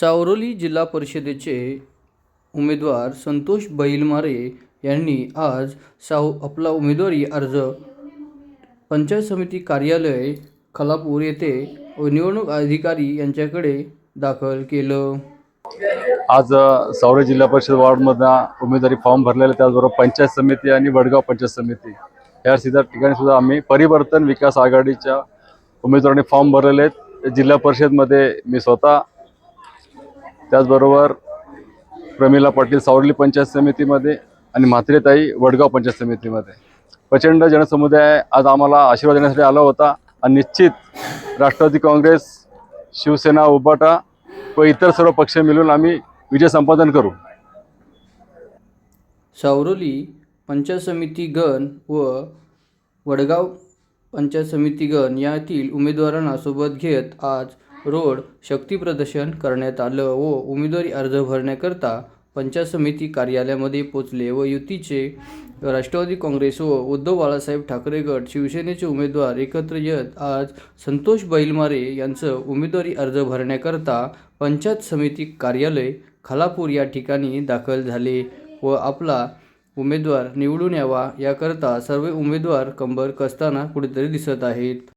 सावरोली जिल्हा परिषदेचे उमेदवार संतोष बैलमारे यांनी आज साव आपला उमेदवारी अर्ज पंचायत समिती कार्यालय खलापूर येथे निवडणूक अधिकारी यांच्याकडे दाखल केलं. आज सावरे जिल्हा परिषद वॉर्डमधनं उमेदवारी फॉर्म भरलेले त्याचबरोबर पंचायत समिती आणि वडगाव पंचायत समिती. या सिद्धा ठिकाणी सुद्धा आम्ही परिवर्तन विकास आघाडीच्या उमेदवारांनी फॉर्म भरलेले आहेत. जिल्हा परिषदमध्ये मी स्वतः त्याचबरोबर प्रमिला पाटील सावरली पंचायत समितीमध्ये आणि म्हात्रेताई वडगाव पंचायत समितीमध्ये. प्रचंड जनसमुदाय आज आम्हाला आशीर्वाद देण्यासाठी आला होता आणि निश्चित राष्ट्रवादी काँग्रेस शिवसेना उबाटा व इतर सर्व पक्ष मिळून आम्ही विजय संपादन करू. सावरोली पंचायत समिती गण व वडगाव पंचायत समिती गण यातील उमेदवारांना सोबत घेत आज रोड शक्तीप्रदर्शन करण्यात आलं व उमेदवारी अर्ज भरण्याकरता पंचायत समिती कार्यालयामध्ये पोचले व युतीचे राष्ट्रवादी काँग्रेस व उद्धव बाळासाहेब ठाकरे गट शिवसेनेचे उमेदवार एकत्र येत आज संतोष बैलमारे यांचं उमेदवारी अर्ज भरण्याकरता पंचायत समिती कार्यालय खालापूर या ठिकाणी दाखल झाले व आपला उमेदवार निवडून यावा याकरता सर्व उमेदवार कंबर कसताना कुठेतरी दिसत आहेत.